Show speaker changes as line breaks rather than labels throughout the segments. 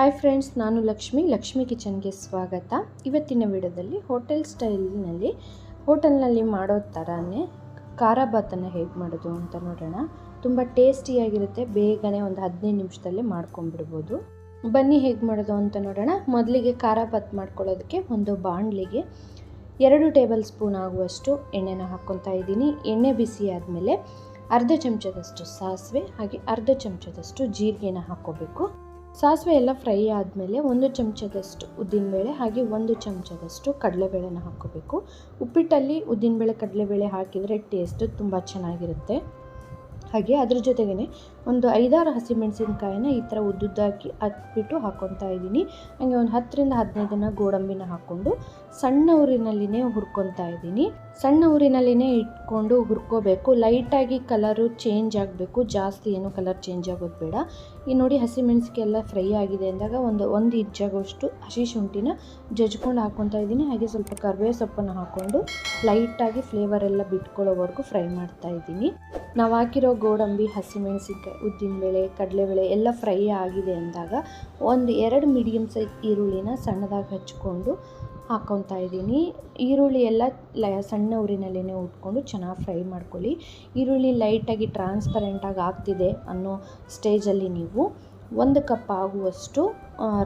Hi friends ನಾನು ಲಕ್ಷ್ಮಿ. ಲಕ್ಷ್ಮಿ ಕಿಚನ್ಗೆ ಸ್ವಾಗತ. ಇವತ್ತಿನ ವಿಡಿಯೋದಲ್ಲಿ ಹೋಟೆಲ್ ಸ್ಟೈಲ್ನಲ್ಲಿ, ಹೋಟೆಲ್ನಲ್ಲಿ ಮಾಡೋ ಥರನೇ ಖಾರ ಭಾತನ್ನು ಹೇಗೆ ಮಾಡೋದು ಅಂತ ನೋಡೋಣ. ತುಂಬ ಟೇಸ್ಟಿಯಾಗಿರುತ್ತೆ. ಬೇಗನೆ ಒಂದು ಹದಿನೈದು ನಿಮಿಷದಲ್ಲಿ ಮಾಡ್ಕೊಂಬಿಡ್ಬೋದು ಬನ್ನಿ ಹೇಗೆ ಮಾಡೋದು ಅಂತ ನೋಡೋಣ. ಮೊದಲಿಗೆ ಖಾರ ಭಾತ್ ಮಾಡ್ಕೊಳ್ಳೋದಕ್ಕೆ ಒಂದು ಬಾಣಲಿಗೆ ಎರಡು ಟೇಬಲ್ ಸ್ಪೂನ್ ಆಗುವಷ್ಟು ಎಣ್ಣೆನ ಹಾಕ್ಕೊತಾ ಇದ್ದೀನಿ. ಎಣ್ಣೆ ಬಿಸಿ ಆದಮೇಲೆ ಅರ್ಧ ಚಮಚದಷ್ಟು ಸಾಸಿವೆ, ಹಾಗೆ ಅರ್ಧ ಚಮಚದಷ್ಟು ಜೀರಿಗೆನ ಹಾಕ್ಕೋಬೇಕು. ಸಾಸಿವೆ ಎಲ್ಲ ಫ್ರೈ ಆದಮೇಲೆ ಒಂದು ಚಮಚದಷ್ಟು ಉದ್ದಿನಬೇಳೆ ಹಾಗೆ ಒಂದು ಚಮಚದಷ್ಟು ಕಡಲೆಬೇಳೆನ ಹಾಕ್ಕೋಬೇಕು. ಉಪ್ಪಿಟ್ಟಲ್ಲಿ ಉದ್ದಿನಬೇಳೆ, ಕಡಲೆಬೇಳೆ ಹಾಕಿದರೆ ಟೇಸ್ಟ್ ತುಂಬ ಚೆನ್ನಾಗಿರುತ್ತೆ. ಹಾಗೆ ಅದ್ರ ಜೊತೆಗೇ ಒಂದು ಐದಾರು ಹಸಿಮೆಣಸಿನ್ಕಾಯಿನ ಈ ಥರ ಉದ್ದುದ್ದಾಕಿ ಹತ್ಬಿಟ್ಟು ಹಾಕ್ಕೊತಾ ಇದ್ದೀನಿ. ಹಾಗೆ ಒಂದು ಹತ್ತರಿಂದ ಹದಿನೈದನ್ನ ಗೋಡಂಬಿನ ಹಾಕ್ಕೊಂಡು ಸಣ್ಣ ಊರಿನಲ್ಲಿನೇ ಹುರ್ಕೊತಾ ಇದ್ದೀನಿ. ಸಣ್ಣ ಊರಿನಲ್ಲಿನೇ ಇಟ್ಕೊಂಡು ಹುರ್ಕೋಬೇಕು. ಲೈಟಾಗಿ ಕಲರು ಚೇಂಜ್ ಆಗಬೇಕು. ಜಾಸ್ತಿ ಏನು ಕಲರ್ ಚೇಂಜ್ ಆಗೋದು ಬೇಡ. ಈ ನೋಡಿ ಹಸಿಮೆಣಸಿಗೆ ಎಲ್ಲ ಫ್ರೈ ಆಗಿದೆ ಅಂದಾಗ ಒಂದು ಒಂದು ಇಜ್ಜಾಗೋಷ್ಟು ಹಸಿ ಶುಂಠಿನ ಜಜ್ಕೊಂಡು ಹಾಕ್ಕೊತಾ ಇದ್ದೀನಿ. ಹಾಗೆ ಸ್ವಲ್ಪ ಕರಿಬೇವು ಸೊಪ್ಪನ್ನು ಹಾಕ್ಕೊಂಡು ಲೈಟಾಗಿ ಫ್ಲೇವರ್ ಎಲ್ಲ ಬಿಟ್ಕೊಳ್ಳೋವರೆಗೂ ಫ್ರೈ ಮಾಡ್ತಾ ಇದ್ದೀನಿ. ನಾವು ಹಾಕಿರೋ ಗೋಡಂಬಿ, ಹಸಿಮೆಣಸಿನ್ಕಾಯಿ, ಉದ್ದಿನಬೇಳೆ, ಕಡಲೆಬೇಳೆ ಎಲ್ಲ ಫ್ರೈ ಆಗಿದೆ ಅಂದಾಗ ಒಂದು ಎರಡು ಮೀಡಿಯಮ್ ಸೈಜ್ ಈರುಳ್ಳಿನ ಸಣ್ಣದಾಗಿ ಹಚ್ಕೊಂಡು ಹಾಕ್ಕೊತಾ ಇದ್ದೀನಿ. ಈರುಳ್ಳಿ ಎಲ್ಲ ಲ, ಸಣ್ಣ ಊರಿನಲ್ಲೇ ಉಟ್ಕೊಂಡು ಚೆನ್ನಾಗಿ ಫ್ರೈ ಮಾಡ್ಕೊಳ್ಳಿ. ಈರುಳ್ಳಿ ಲೈಟಾಗಿ ಟ್ರಾನ್ಸ್ಪರೆಂಟಾಗಿ ಆಗ್ತಿದೆ ಅನ್ನೋ ಸ್ಟೇಜಲ್ಲಿ ನೀವು ಒಂದು ಕಪ್ ಆಗುವಷ್ಟು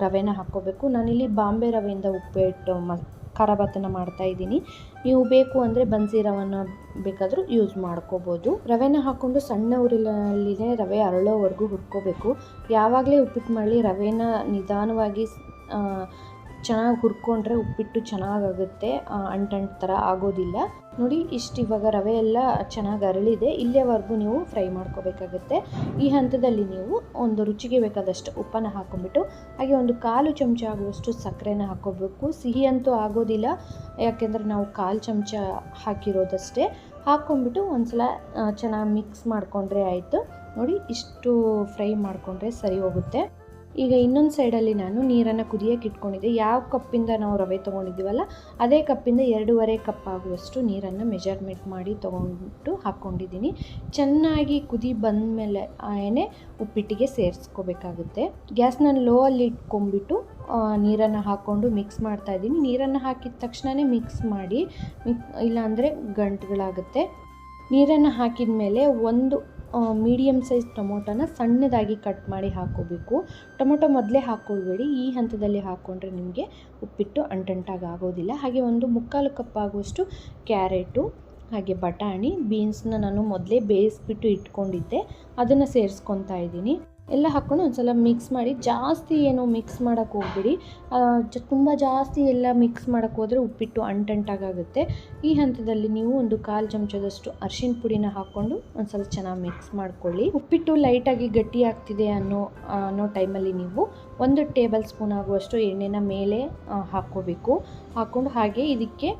ರವೆನ ಹಾಕ್ಕೋಬೇಕು. ನಾನಿಲ್ಲಿ ಬಾಂಬೆ ರವೆಯಿಂದ ಉಪ್ಪಿಟ್ಟು ಮ ಖಾರ ಮಾಡ್ತಾ ಇದ್ದೀನಿ. ನೀವು ಬೇಕು ಅಂದರೆ ಬನ್ಸಿ ರವನ್ನು ಬೇಕಾದರೂ ಯೂಸ್ ಮಾಡ್ಕೋಬೋದು. ರವೆನ ಹಾಕ್ಕೊಂಡು ಸಣ್ಣ ಉರಿಲಲ್ಲಿನೇ ರವೆ ಅರಳೋವರೆಗೂ ಹುರ್ಕೋಬೇಕು. ಯಾವಾಗಲೇ ಉಪ್ಪಿಟ್ಟು ಮಾಡಲಿ ರವೆನ ನಿಧಾನವಾಗಿ ಚೆನ್ನಾಗಿ ಹುರ್ಕೊಂಡ್ರೆ ಉಪ್ಪಿಟ್ಟು ಚೆನ್ನಾಗಾಗುತ್ತೆ. ಅಂಟಂಟು ಥರ ಆಗೋದಿಲ್ಲ. ನೋಡಿ, ಇಷ್ಟು ಇವಾಗ ರವೆ ಎಲ್ಲ ಚೆನ್ನಾಗಿ ಅರಳಿದೆ. ಇಲ್ಲಿಯವರೆಗೂ ನೀವು ಫ್ರೈ ಮಾಡ್ಕೋಬೇಕಾಗುತ್ತೆ. ಈ ಹಂತದಲ್ಲಿ ನೀವು ಒಂದು ರುಚಿಗೆ ಬೇಕಾದಷ್ಟು ಉಪ್ಪನ್ನು ಹಾಕ್ಕೊಂಬಿಟ್ಟು ಹಾಗೆ ಒಂದು ಕಾಲು ಚಮಚ ಆಗುವಷ್ಟು ಸಕ್ಕರೆನ ಹಾಕ್ಕೋಬೇಕು ಸಿಹಿ ಅಂತೂ ಆಗೋದಿಲ್ಲ. ಯಾಕೆಂದರೆ ನಾವು ಕಾಲು ಚಮಚ ಹಾಕಿರೋದಷ್ಟೇ. ಹಾಕ್ಕೊಂಬಿಟ್ಟು ಒಂದು ಸಲ ಚೆನ್ನಾಗಿ ಮಿಕ್ಸ್ ಮಾಡಿಕೊಂಡ್ರೆ ಆಯಿತು. ನೋಡಿ, ಇಷ್ಟು ಫ್ರೈ ಮಾಡಿಕೊಂಡ್ರೆ ಸರಿ ಹೋಗುತ್ತೆ. ಈಗ ಇನ್ನೊಂದು ಸೈಡಲ್ಲಿ ನಾನು ನೀರನ್ನು ಕುದಿಯೋಕೆ ಇಟ್ಕೊಂಡಿದ್ದೆ. ಯಾವ ಕಪ್ಪಿಂದ ನಾವು ರವೆ ತೊಗೊಂಡಿದ್ದೀವಲ್ಲ ಅದೇ ಕಪ್ಪಿಂದ ಎರಡೂವರೆ ಕಪ್ ಆಗುವಷ್ಟು ನೀರನ್ನು ಮೆಜರ್ಮೆಂಟ್ ಮಾಡಿ ತೊಗೊಂಡು ಹಾಕ್ಕೊಂಡಿದ್ದೀನಿ ಚೆನ್ನಾಗಿ ಕುದಿ ಬಂದಮೇಲೆ ಏನೇ ಉಪ್ಪಿಟ್ಟಿಗೆ ಸೇರಿಸ್ಕೋಬೇಕಾಗುತ್ತೆ. ಗ್ಯಾಸ್ನ ಲೋ ಅಲ್ಲಿ ಇಟ್ಕೊಂಡ್ಬಿಟ್ಟು ನೀರನ್ನು ಹಾಕ್ಕೊಂಡು ಮಿಕ್ಸ್ ಮಾಡ್ತಾ ಇದ್ದೀನಿ. ನೀರನ್ನು ಹಾಕಿದ ತಕ್ಷಣವೇ ಮಿಕ್ಸ್ ಮಾಡಿ, ಮಿಕ್, ಇಲ್ಲಾಂದರೆ ಗಂಟುಗಳಾಗುತ್ತೆ. ನೀರನ್ನು ಹಾಕಿದ ಮೇಲೆ ಒಂದು ಮೀಡಿಯಮ್ ಸೈಜ್ ಟೊಮೊಟೊನ ಸಣ್ಣದಾಗಿ ಕಟ್ ಮಾಡಿ ಹಾಕೋಬೇಕು. ಟೊಮೊಟೊ ಮೊದಲೇ ಹಾಕ್ಕೊಳ್ಬೇಡಿ ಈ ಹಂತದಲ್ಲಿ ಹಾಕ್ಕೊಂಡ್ರೆ ನಿಮಗೆ ಉಪ್ಪಿಟ್ಟು ಅಂಟಂಟಾಗಿ ಆಗೋದಿಲ್ಲ. ಹಾಗೆ ಒಂದು ಮುಕ್ಕಾಲು ಕಪ್ ಆಗುವಷ್ಟು ಕ್ಯಾರೆಟು, ಹಾಗೆ ಬಟಾಣಿ ಬೀನ್ಸ್ನ ನಾನು ಮೊದಲೇ ಬೇಯಿಸ್ಬಿಟ್ಟು ಇಟ್ಕೊಂಡಿದ್ದೆ. ಅದನ್ನು ಸೇರಿಸ್ಕೊತಾ ಇದ್ದೀನಿ. ಎಲ್ಲ ಹಾಕ್ಕೊಂಡು ಒಂದು ಸಲ ಮಿಕ್ಸ್ ಮಾಡಿ, ಜಾಸ್ತಿ ಏನು ಮಿಕ್ಸ್ ಮಾಡೋಕ್ಕೆ ಹೋಗ್ಬಿಡಿ. ತುಂಬ ಜಾಸ್ತಿ ಎಲ್ಲ ಮಿಕ್ಸ್ ಮಾಡೋಕ್ಕೆ ಹೋದರೆ ಉಪ್ಪಿಟ್ಟು ಅಂಟಂಟಾಗುತ್ತೆ ಈ ಹಂತದಲ್ಲಿ ನೀವು ಒಂದು ಕಾಲು ಚಮಚದಷ್ಟು ಅರ್ಶಿನ ಪುಡಿನ ಹಾಕ್ಕೊಂಡು ಒಂದು ಸ್ವಲ್ಪ ಚೆನ್ನಾಗಿ ಮಿಕ್ಸ್ ಮಾಡ್ಕೊಳ್ಳಿ. ಉಪ್ಪಿಟ್ಟು ಲೈಟಾಗಿ ಗಟ್ಟಿ ಆಗ್ತಿದೆ ಅನ್ನೋ ಅನ್ನೋ ಟೈಮಲ್ಲಿ ನೀವು ಒಂದು ಟೇಬಲ್ ಸ್ಪೂನ್ ಆಗುವಷ್ಟು ಎಣ್ಣೆನ ಮೇಲೆ ಹಾಕ್ಕೋಬೇಕು. ಹಾಕ್ಕೊಂಡು ಹಾಗೆ ಇದಕ್ಕೆ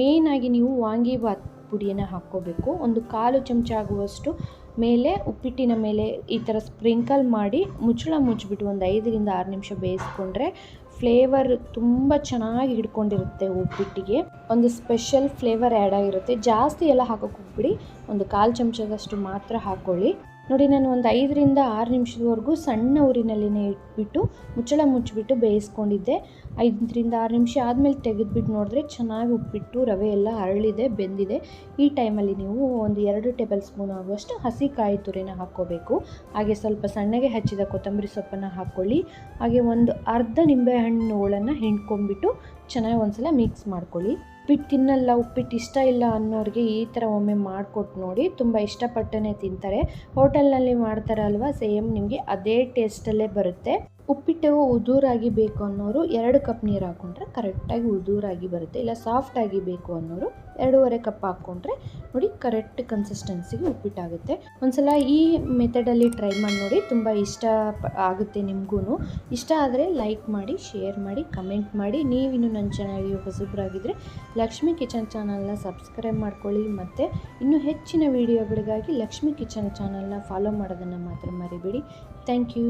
ಮೇಯ್ನಾಗಿ ನೀವು ವಾಂಗಿಬಾತ್ ಪುಡಿಯನ್ನು ಹಾಕ್ಕೋಬೇಕು. ಒಂದು ಕಾಲು ಚಮಚ ಆಗುವಷ್ಟು ಮೇಲೆ, ಉಪ್ಪಿಟ್ಟಿನ ಮೇಲೆ ಈ ಥರ ಸ್ಪ್ರಿಂಕಲ್ ಮಾಡಿ ಮುಚ್ಚಳ ಮುಚ್ಚಿಬಿಟ್ಟು ಒಂದು ಐದರಿಂದ ಆರು ನಿಮಿಷ ಬೇಯಿಸ್ಕೊಂಡ್ರೆ ಫ್ಲೇವರ್ ತುಂಬ ಚೆನ್ನಾಗಿ ಹಿಡ್ಕೊಂಡಿರುತ್ತೆ ಉಪ್ಪಿಟ್ಟಿಗೆ. ಒಂದು ಸ್ಪೆಷಲ್ ಫ್ಲೇವರ್ ಆ್ಯಡ್ ಆಗಿರುತ್ತೆ. ಜಾಸ್ತಿ ಎಲ್ಲ ಹಾಕೋಕೆ ಹೋಗ್ಬಿಡಿ. ಒಂದು ಕಾಲು ಚಮಚದಷ್ಟು ಮಾತ್ರ ಹಾಕ್ಕೊಳ್ಳಿ. ನೋಡಿ, ನಾನು ಒಂದು ಐದರಿಂದ ಆರು ನಿಮಿಷದವರೆಗೂ ಸಣ್ಣ ಊರಿನಲ್ಲಿನೇ ಇಟ್ಬಿಟ್ಟು ಮುಚ್ಚಳ ಮುಚ್ಚಿಬಿಟ್ಟು ಬೇಯಿಸ್ಕೊಂಡಿದ್ದೆ. ಐದರಿಂದ ಆರು ನಿಮಿಷ ಆದಮೇಲೆ ತೆಗೆದುಬಿಟ್ಟು ನೋಡಿದ್ರೆ ಚೆನ್ನಾಗಿ ಉಪ್ಪಿಟ್ಟು, ರವೆ ಎಲ್ಲ ಅರಳಿದೆ ಬೆಂದಿದೆ. ಈ ಟೈಮಲ್ಲಿ ನೀವು ಒಂದು ಎರಡು ಟೇಬಲ್ ಸ್ಪೂನ್ ಆಗುವಷ್ಟು ಹಸಿ ಕಾಯಿ ತುರಿನ ಹಾಕ್ಕೋಬೇಕು. ಹಾಗೆ ಸ್ವಲ್ಪ ಸಣ್ಣಗೆ ಹಚ್ಚಿದ ಕೊತ್ತಂಬರಿ ಸೊಪ್ಪನ್ನು ಹಾಕ್ಕೊಳ್ಳಿ. ಹಾಗೆ ಒಂದು ಅರ್ಧ ನಿಂಬೆಹಣ್ಣು ಹೋಳನ್ನು ಹಿಂಡ್ಕೊಂಡ್ಬಿಟ್ಟು ಚೆನ್ನಾಗಿ ಒಂದ್ಸಲ ಮಿಕ್ಸ್ ಮಾಡ್ಕೊಳ್ಳಿ. ಉಪ್ಪಿಟ್ಟು ತಿನ್ನಲ್ಲ, ಉಪ್ಪಿಟ್ಟು ಇಷ್ಟ ಇಲ್ಲ ಅನ್ನೋರಿಗೆ ಈ ಥರ ಒಮ್ಮೆ ಮಾಡಿಕೊಟ್ಟು ನೋಡಿ ತುಂಬ ಇಷ್ಟಪಟ್ಟನೇ ತಿಂತಾರೆ. ಹೋಟೆಲ್ನಲ್ಲಿ ಮಾಡ್ತಾರಲ್ವ, ಸೇಮ್ ನಿಮಗೆ ಅದೇ ಟೇಸ್ಟಲ್ಲೇ ಬರುತ್ತೆ. ಉಪ್ಪಿಟ್ಟು ಉದುರಾಗಿ ಬೇಕು ಅನ್ನೋರು ಎರಡು ಕಪ್ ನೀರು ಹಾಕ್ಕೊಂಡ್ರೆ ಕರೆಕ್ಟಾಗಿ ಉದುರಾಗಿ ಬರುತ್ತೆ. ಇಲ್ಲ ಸಾಫ್ಟಾಗಿ ಬೇಕು ಅನ್ನೋರು ಎರಡೂವರೆ ಕಪ್ ಹಾಕ್ಕೊಂಡ್ರೆ ನೋಡಿ ಕರೆಕ್ಟ್ ಕನ್ಸಿಸ್ಟೆನ್ಸಿಗೆ ಉಪ್ಪಿಟ್ಟಾಗುತ್ತೆ. ಒಂದ್ಸಲ ಈ ಮೆಥಡಲ್ಲಿ ಟ್ರೈ ಮಾಡಿ ನೋಡಿ, ತುಂಬ ಇಷ್ಟ ಆಗುತ್ತೆ ನಿಮಗೂ ಇಷ್ಟ ಆದರೆ ಲೈಕ್ ಮಾಡಿ ಶೇರ್ ಮಾಡಿ ಕಮೆಂಟ್ ಮಾಡಿ. ನೀವಿನ್ನು ನನ್ನ ಚಾನಲ್ಗೆ ಹೊಸಬ್ರಾಗಿದ್ದರೆ ಲಕ್ಷ್ಮಿ ಕಿಚನ್ ಚಾನಲ್ನ ಸಬ್ಸ್ಕ್ರೈಬ್ ಮಾಡ್ಕೊಳ್ಳಿ. ಮತ್ತು ಇನ್ನೂ ಹೆಚ್ಚಿನ ವೀಡಿಯೋಗಳಿಗಾಗಿ ಲಕ್ಷ್ಮಿ ಕಿಚನ್ ಚಾನಲ್ನ ಫಾಲೋ ಮಾಡೋದನ್ನು ಮಾತ್ರ ಮರಿಬೇಡಿ. Thank you